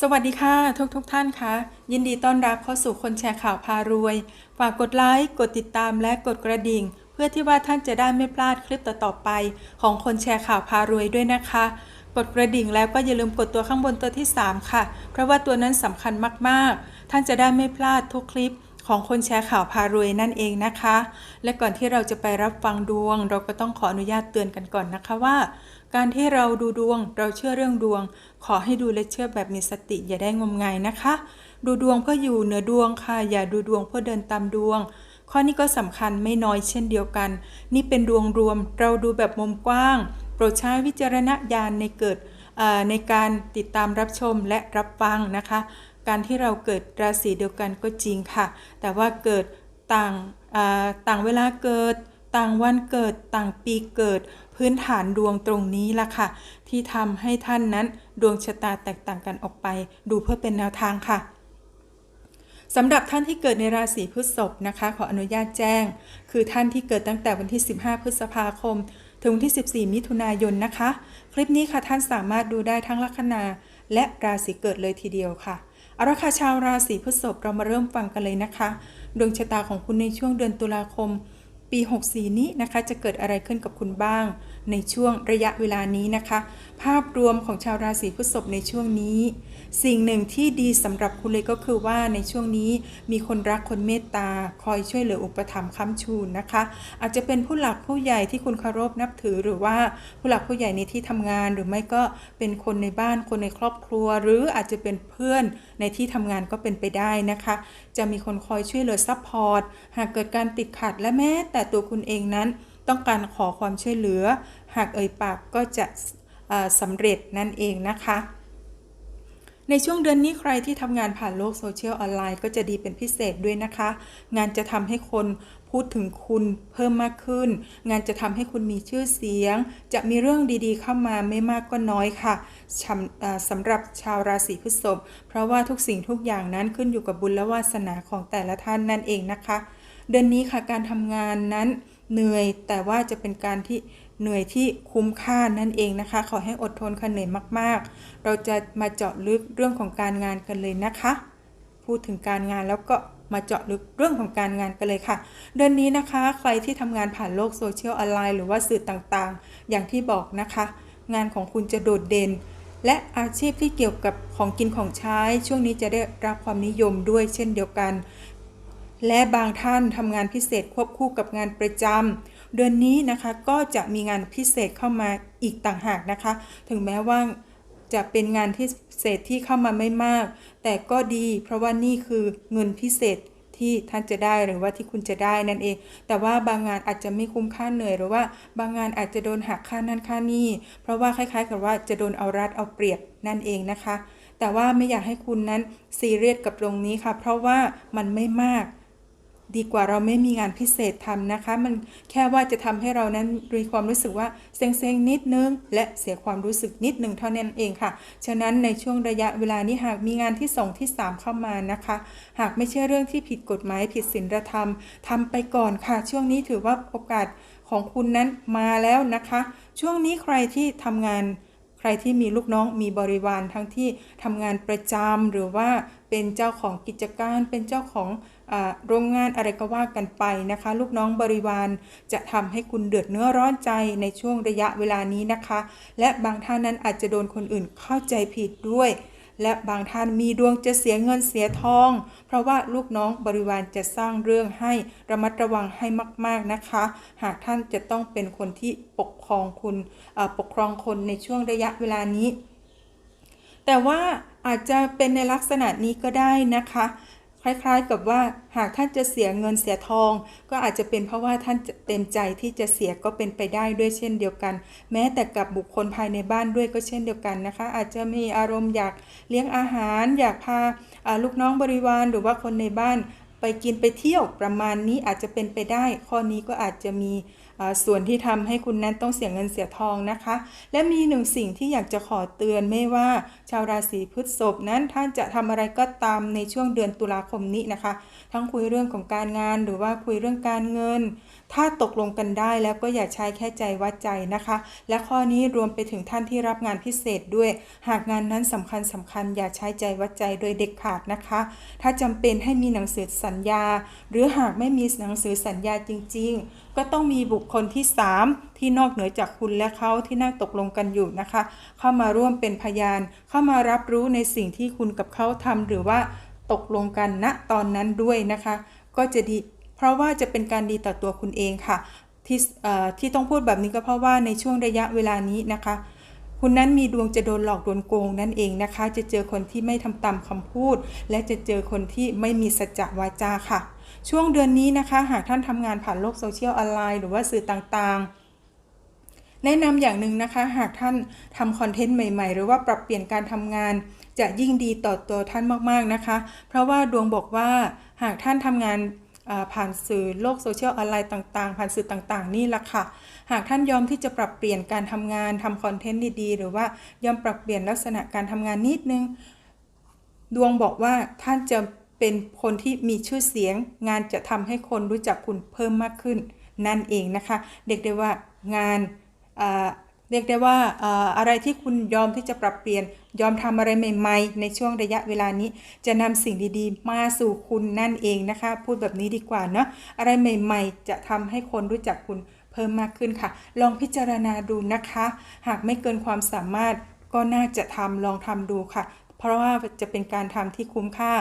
สวัสดีค่ะ ทุกทุกท่านคะ ยินดีต้อนรับเข้าสู่คนแชร์ข่าวพารวย ฝากกดไลค์กดติดตามและกดกระดิ่ง เพื่อที่ว่าท่านจะได้ไม่พลาดคลิปต่อๆไป ของคนแชร์ข่าวพารวยด้วยนะคะ กดกระดิ่งแล้วก็อย่าลืมกดตัวข้างบนตัวที่ 3 ค่ะ เพราะว่าตัวนั้นสำคัญมากๆ ท่านจะได้ไม่พลาดทุกคลิป ของคนแชร์ข่าวพารวยนั่นเองนะคะ และก่อนที่เราจะไปรับฟังดวง เราก็ต้องขออนุญาตเตือนกันก่อนนะคะว่า การที่เราดูดวงเราเชื่อเรื่องดวง ขอให้ดูและเชื่อแบบมีสติอย่าได้งมงายนะคะ ดูดวงเพื่ออยู่เหนือดวงค่ะ อย่าดูดวงเพื่อเดินตามดวง ข้อนี้ก็สำคัญไม่น้อยเช่นเดียวกัน นี่เป็นดวงรวม เราดูแบบมุมกว้าง โปรดใช้วิจารณญาณในเกิดเอ่อในการติดตามรับชมและรับฟังนะคะ การที่เราเกิดราศีเดียวกันก็จริงค่ะ แต่ว่าเกิดต่างเอ่อต่างเวลาเกิด ต่างวันเกิด ต่างปีเกิด พื้นฐานดวงตรงนี้ล่ะค่ะ ที่ทำให้ท่านนั้นดวงชะตาแตกต่างกันออกไป ดูเพื่อเป็นแนวทางค่ะสำหรับท่านที่เกิดในราศีพฤษภนะคะ ขออนุญาตแจ้ง คือท่านที่เกิดตั้งแต่วันที่ 15 พฤษภาคม ถึงวันที่ 14 มิถุนายนนะคะ คลิปนี้ค่ะท่านสามารถดูได้ทั้งลัคนาและราศีเกิดเลยทีเดียวค่ะ อาคาชาวราศีพฤษภเรามาเริ่มฟังกันเลยนะคะ ดวงชะตาของคุณในช่วงเดือนตุลาคม ปี 64 นี้นะคะ จะเกิดอะไรขึ้นกับคุณบ้าง ในช่วงระยะเวลานี้นะคะ ภาพรวมของชาวราศีพฤษภในช่วงนี้ สิ่งหนึ่งที่ดีสำหรับคุณเลยก็คือว่าในช่วงนี้มีคนรักคนเมตตา คอยช่วยเหลืออุปถัมภ์ค้ำชูนนะคะ อาจจะเป็นผู้หลักผู้ใหญ่ที่คุณเคารพนับถือ หรือว่าผู้หลักผู้ใหญ่ในที่ทำงาน หรือไม่ก็เป็นคนในบ้านคนในครอบครัว หรืออาจจะเป็นเพื่อนในที่ทำงานก็เป็นไปได้นะคะ จะมีคนคอยช่วยเหลือซัพพอร์ตหากเกิดการติดขัดและแม้แต่ตัวคุณเองนั้น ต้องการขอความช่วยเหลือ หากเอ่ยปากก็จะสำเร็จนั่นเองนะคะ ในช่วงเดือนนี้ใครที่ทำงานผ่านโลกโซเชียลออนไลน์ก็จะดีเป็นพิเศษด้วยนะคะ งานจะทำให้คนพูดถึงคุณเพิ่มมากขึ้น งานจะทำให้คุณมีชื่อเสียง จะมีเรื่องดีๆ เข้ามาไม่มากก็น้อยค่ะสำหรับชาวราศีพฤษภเพราะว่าทุกสิ่งทุกอย่างนั้นขึ้นอยู่กับบุญและวาสนาของแต่ละท่านนั่นเองนะคะ เดือนนี้ค่ะการทำงานนั้นเหนื่อยแต่ว่าจะเป็นการที่เหนื่อยที่คุ้มค่านั่นเองนะคะ ขอให้อดทนค่ะเหนื่อยมากๆ เราจะมาเจาะลึกเรื่องของการงานกันเลยนะคะ พูดถึงการงานแล้วก็มาเจาะลึกเรื่องของการงานกันเลยค่ะ เดือนนี้นะคะ ใครที่ทำงานผ่านโลกโซเชียลออนไลน์หรือว่าสื่อต่างๆ อย่างที่บอกนะคะ งานของคุณจะโดดเด่น และอาชีพที่เกี่ยวกับของกินของใช้ ช่วงนี้จะได้รับความนิยมด้วยเช่นเดียวกัน และบางท่านทำงานพิเศษควบคู่กับงานประจำเดือนนี้นะคะก็จะมีงานพิเศษเข้ามาอีกต่างหากนะคะ ถึงแม้ว่าจะเป็นงานที่พิเศษที่เข้ามาไม่มาก แต่ก็ดีเพราะว่านี่คือเงินพิเศษที่ท่านจะได้หรือว่าที่คุณจะได้นั่นเอง แต่ว่าบางงานอาจจะไม่คุ้มค่าเหนื่อยหรือว่าบางงานอาจจะโดนหักค่านั่นค่านี่ เพราะว่าคล้ายๆ กับว่าจะโดนเอารัดเอาเปรียบนั่นเองนะคะ แต่ว่าไม่อยากให้คุณนั้นซีเรียสกับตรงนี้ค่ะ เพราะว่ามันไม่มาก ดีกว่าเราไม่มีงานพิเศษทำนะคะ มันแค่ว่าจะทำให้เรานั้นมีความรู้สึกว่าเซ็งๆนิดนึง และเสียความรู้สึกนิดนึงเท่านั้นเองค่ะ ฉะนั้นในช่วงระยะเวลานี้หากมีงานที่สองที่สามเข้ามานะคะ หากไม่ใช่เรื่องที่ผิดกฎหมายผิดศีลธรรมทำไปก่อนค่ะ ช่วงนี้ถือว่าโอกาสของคุณนั้นมาแล้วนะคะ ช่วงนี้ใครที่ทำงาน รที่มีลูกน้องมีบริวารทั้งที่ทำงานประจำหรือว่าเป็นเจ้าของกิจการ เป็นเจ้าของอโรงงานอะไรก็ว่ากันไปนะคะ ลูกน้องบริวารจะทำให้คุณเดือดเนื้อร้อนใจในช่วงระยะเวลานี้นะคะ และบางท่านนั้นอาจจะโดนคนอื่นเข้าใจผิดด้วย และบางท่านมีดวงจะเสียเงินเสียทอง เพราะว่าลูกน้องบริวารจะสร้างเรื่องให้ระมัดระวังให้มาก ๆนะคะ หากท่านจะต้องเป็นคนที่ปกครองคุณปกครองคนในช่วงระยะเวลานี้ แต่ว่าอาจจะเป็นในลักษณะนี้ก็ได้นะคะ คล้ายๆกับว่าหากท่านจะเสียเงินเสียทอง ก็อาจจะเป็นเพราะว่าท่านเต็มใจที่จะเสียก็เป็นไปได้ด้วยเช่นเดียวกัน แม้แต่กับบุคคลภายในบ้านด้วยก็เช่นเดียวกันนะคะ อาจจะมีอารมณ์อยากเลี้ยงอาหาร อยากพาลูกน้องบริวารหรือว่าคนในบ้านไปกินไปเที่ยวประมาณนี้อาจจะเป็นไปได้ ข้อนี้ก็อาจจะมีส่วนที่ทำให้คุณนั้นต้องเสียเงินเสียทองนะคะ และมีหนึ่งสิ่งที่อยากจะขอเตือนไม่ว่าาวราศีพฤษภนั้นท่านจะทำอะไรก็ตามในช่วงเดือนตุลาคมนี้นะคะ ทั้งคุยเรื่องของการงานหรือว่าคุยเรื่องการเงิน ถ้าตกลงกันได้แล้วก็อย่าใช้แค่ใจวัดใจนะคะ และข้อนี้รวมไปถึงท่านที่รับงานพิเศษด้วย หากงานนั้นสำคัญสำคัญอย่าใช้ใจวัดใจโดยเด็ดขาดนะคะ ถ้าจำเป็นให้มีหนังสือสัญญา หรือหากไม่มีหนังสือสัญญาจริง ๆ ก็ต้องมีบุคคลที่ 3ที่นอกเหนือจากคุณและเขาที่นั่งตกลงกันอยู่นะคะ เข้ามาร่วมเป็นพยาน เข้ามารับรู้ในสิ่งที่คุณกับเขาทำหรือว่าตกลงกันณตอนนั้นด้วยนะคะ ก็จะดี เพราะว่าจะเป็นการดีต่อตัวคุณเองค่ะ ที่ที่ต้องพูดแบบนี้ก็เพราะว่าในช่วงระยะเวลานี้นะคะ คุณนั้นมีดวงจะโดนหลอกโดนโกงนั่นเองนะคะ จะเจอคนที่ไม่ทำตามคำพูด และจะเจอคนที่ไม่มีสัจจะวาจาค่ะ ช่วงเดือนนี้นะคะ หากท่านทำงานผ่านโลกโซเชียลออนไลน์หรือว่าสื่อต่างๆ แนะนำอย่างหนึ่งนะคะ หากท่านทำคอนเทนต์ใหม่ๆ หรือว่าปรับเปลี่ยนการทำงาน จะยิ่งดีต่อตัวท่านมากๆนะคะ เพราะว่าดวงบอกว่าหากท่านทำงานผ่านสื่อโลกโซเชียลออนไลน์ต่างๆ ผ่านสื่อต่างๆ นี่แหละค่ะ หากท่านยอมที่จะปรับเปลี่ยนการทำงานทำคอนเทนต์ดีๆ หรือว่ายอมปรับเปลี่ยนลักษณะการทำงานนิดนึง ดวงบอกว่าท่านจะเป็นคนที่มีชื่อเสียง งานจะทำให้คนรู้จักคุณเพิ่มมากขึ้น นั่นเองนะคะเรียกได้ว่างาน เรียกได้ว่าอะไรที่คุณยอมที่จะปรับเปลี่ยน ยอมทำอะไรใหม่ๆ ในช่วงระยะเวลานี้ จะนำสิ่งดีๆ มาสู่คุณนั่นเองนะคะ พูดแบบนี้ดีกว่าเนาะอะไรใหม่ ๆ จะทำให้คนรู้จักคุณเพิ่มมากขึ้นค่ะ ลองพิจารณาดูนะคะ หากไม่เกินความสามารถก็น่าจะทำลองทำดูค่ะ เพราะว่าจะเป็นการทำที่คุ้มค่า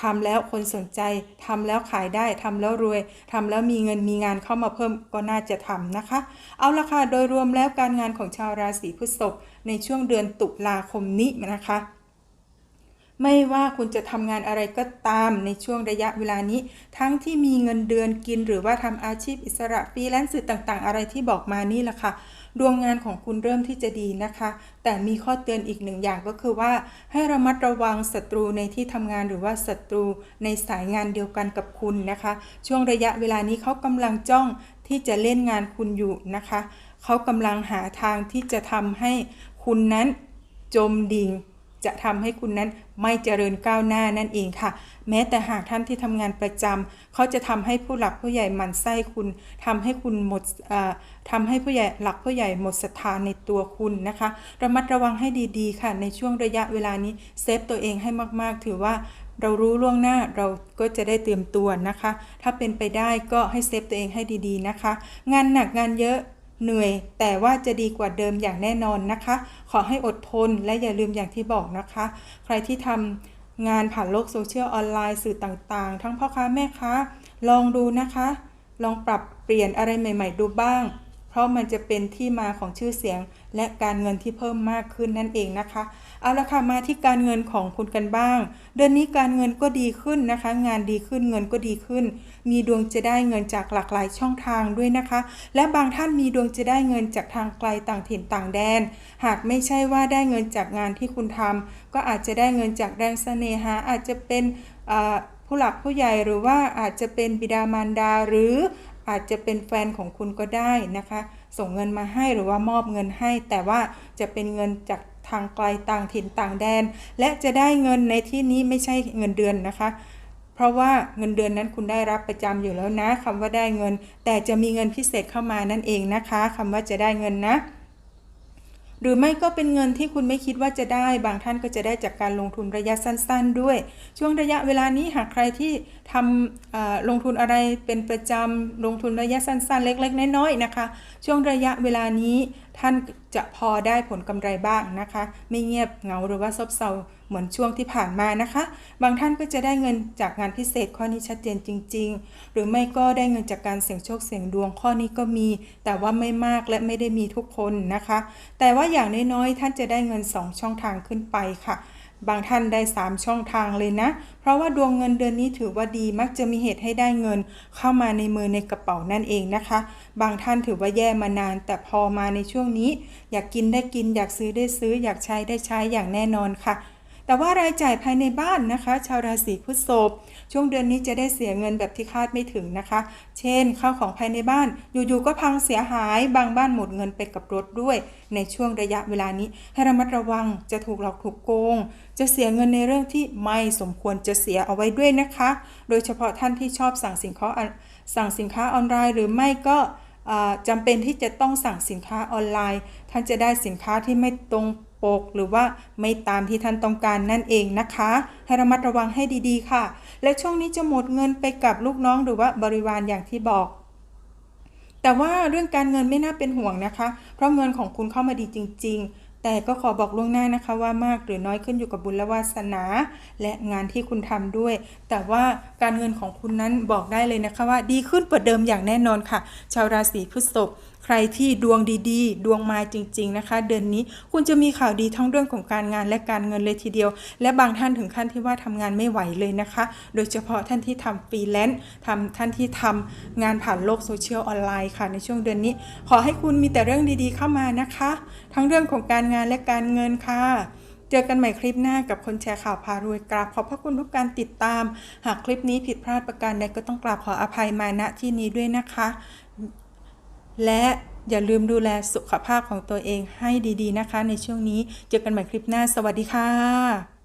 ทำแล้วคนสนใจทำแล้วขายได้ทำแล้วรวยทำแล้วมีเงินมีงานเข้ามาเพิ่มก็น่าจะทำนะคะ เอาละค่ะโดยรวมแล้วการงานของชาวราศีพฤษภในช่วงเดือนตุลาคมนี้นะคะ ไม่ว่าคุณจะทำงานอะไรก็ตามในช่วงระยะเวลานี้ ทั้งที่มีเงินเดือนกิน หรือว่าทำอาชีพอิสระฟรีแลนซ์สื่อต่างๆ อะไรที่บอกมานี่แหละค่ะดวงงานของคุณเริ่มที่จะดีนะคะ แต่มีข้อเตือนอีกหนึ่งอย่างก็คือว่า ให้ระมัดระวังศัตรูในที่ทำงานหรือว่าศัตรูในสายงานเดียวกันกับคุณนะคะ ช่วงระยะเวลานี้เขากำลังจ้องที่จะเล่นงานคุณอยู่นะคะ เขากำลังหาทางที่จะทำให้คุณนั้นจมดิ่ง จะทำให้คุณนั้นไม่เจริญก้าวหน้านั่นเองค่ะ แม้แต่หากท่านที่ทำงานประจำเขาจะทำให้ผู้หลักผู้ใหญ่หมั่นไส้คุณทำให้คุณหมดทำให้ผู้ใหญ่หลักผู้ใหญ่หมดศรัทธาในตัวคุณนะคะ ระมัดระวังให้ดีๆ ค่ะ ในช่วงระยะเวลานี้เซฟตัวเองให้มากๆ ถือว่าเรารู้ล่วงหน้าเราก็จะได้เตรียมตัวนะคะ ถ้าเป็นไปได้ก็ให้เซฟตัวเองให้ดีๆนะคะ งานหนักงานเยอะ เหนื่อย แต่ว่าจะดีกว่าเดิมอย่างแน่นอนนะคะ ขอให้อดทนและอย่าลืมอย่างที่บอกนะคะ ใครที่ทำงานผ่านโลกโซเชียลออนไลน์สื่อต่างๆ ทั้งพ่อค้าแม่ค้า ลองดูนะคะ ลองปรับเปลี่ยนอะไรใหม่ ๆ ดูบ้าง เพราะมันจะเป็นที่มาของชื่อเสียง และการเงินที่เพิ่มมากขึ้นนั่นเองนะคะ เอาละค่ะมาที่การเงินของคุณกันบ้าง เดือนนี้การเงินก็ดีขึ้นนะคะ งานดีขึ้นเงินก็ดีขึ้น มีดวงจะได้เงินจากหลากหลายช่องทางด้วยนะคะ และบางท่านมีดวงจะได้เงินจากทางไกลต่างถิ่นต่างแดน หากไม่ใช่ว่าได้เงินจากงานที่คุณทำก็อาจจะได้เงินจากแรงเสน่หาอาจจะเป็นผู้หลักผู้ใหญ่หรือว่าอาจจะเป็นบิดามารดาหรืออาจจะเป็นแฟนของคุณก็ได้นะคะ ส่งเงินมาให้หรือว่ามอบเงินให้ แต่ว่าจะเป็นเงินจาก ทางไกลต่างถิ่นต่างแดน และจะได้เงินในที่นี้ไม่ใช่เงินเดือนนะคะ เพราะว่าเงินเดือนนั้นคุณได้รับประจำอยู่แล้วนะคำว่าได้เงิน แต่จะมีเงินพิเศษเข้ามานั่นเองนะคะคำว่าจะได้เงินนะหรือไม่ก็เป็นเงินที่คุณไม่คิดว่าจะได้ บางท่านก็จะได้จากการลงทุนระยะสั้น ๆ ด้วย ช่วงระยะเวลานี้หากใครที่ ทำลงทุนอะไรเป็นประจำลงทุนระยะสั้นๆ เล็ก ๆ น้อยๆนะคะ ช่วงระยะเวลานี้ท่านจะพอได้ผลกำไรบ้างนะคะ ไม่เงียบเหงาหรือว่าซบเซาเหมือนช่วงที่ผ่านมานะคะ บางท่านก็จะได้เงินจากงานพิเศษข้อนี้ชัดเจนจริง ๆ หรือไม่ก็ได้เงินจากการเสี่ยงโชคเสี่ยงดวงข้อนี้ก็มี แต่ว่าไม่มากและไม่ได้มีทุกคนนะคะ แต่ว่าอย่างน้อยๆท่านจะได้เงิน 2 ช่องทางขึ้นไปค่ะ บางท่านได้ 3 ช่องทางเลยนะ เพราะว่าดวงเงินเดือนนี้ถือว่าดีมักจะมีเหตุให้ได้เงิน เข้ามาในมือในกระเป๋านั่นเองนะคะ บางท่านถือว่าแย่มานาน แต่พอมาในช่วงนี้ อยากกินได้กิน อยากซื้อได้ซื้อ อยากใช้ได้ใช้อย่างแน่นอนค่ะ แต่ว่ารายจ่ายภายในบ้านนะคะ ชาวราศีพฤษภช่วงเดือนนี้จะได้เสียเงินแบบที่คาดไม่ถึงนะคะ เช่นข้าวของภายในบ้านอยู่ๆก็พังเสียหาย บางบ้านหมดเงินไปกับรถด้วย ในช่วงระยะเวลานี้ ให้ระมัดระวังจะถูกหลอกถูกโกง จะเสียเงินในเรื่องที่ไม่สมควรจะเสียเอาไว้ด้วยนะคะ โดยเฉพาะท่านที่ชอบสั่งสินค้าออนสั่งสินค้าออนไลน์หรือไม่ก็อ่าจำเป็นที่จะต้องสั่งสินค้าออนไลน์ ท่านจะได้สินค้าที่ไม่ตรง ปกหรือว่าไม่ตามที่ท่านต้องการนั่นเองนะคะ ให้ระมัดระวังให้ดีๆ ค่ะ และช่วงนี้จะหมดเงินไปกับลูกน้องหรือว่าบริวารอย่างที่บอกแต่ว่าเรื่องการเงินไม่น่าเป็นห่วงนะคะ เพราะเงินของคุณเข้ามาดีจริง ๆ แต่ก็ขอบอกล่วงหน้านะคะว่ามากหรือน้อยขึ้นอยู่กับบุญและวาสนา และงานที่คุณทำด้วย แต่ว่าการเงินของคุณนั้นบอกได้เลยนะคะว่าดีขึ้นกว่าเดิมอย่างแน่นอนค่ะ ชาวราศีพฤษภ ใครที่ดวงดีๆ ดวงมาจริง ๆนะคะ เดือนนี้คุณจะมีข่าวดีทั้งเรื่องของการงานและการเงินเลยทีเดียว และบางท่านถึงขั้นที่ว่าทำงานไม่ไหวเลยนะคะ โดยเฉพาะท่านที่ทำฟรีแลนซ์ทำท่านที่ทำงานผ่านโลกโซเชียลออนไลน์ค่ะในช่วงเดือนนี้ ขอให้คุณมีแต่เรื่องดีๆเข้ามานะคะ ทั้งเรื่องของการงานและการเงินค่ะเจอกันใหม่คลิปหน้ากับคนแชร์ข่าวพารวยกราบขอบพระคุณทุกการติดตาม หากคลิปนี้ผิดพลาดประการใดก็ต้องกราบขออภัยมาณที่นี้ด้วยนะคะ และอย่าลืมดูแลสุขภาพของตัวเองให้ดีๆนะคะ ในช่วงนี้เจอกันใหม่คลิปหน้า สวัสดีค่ะ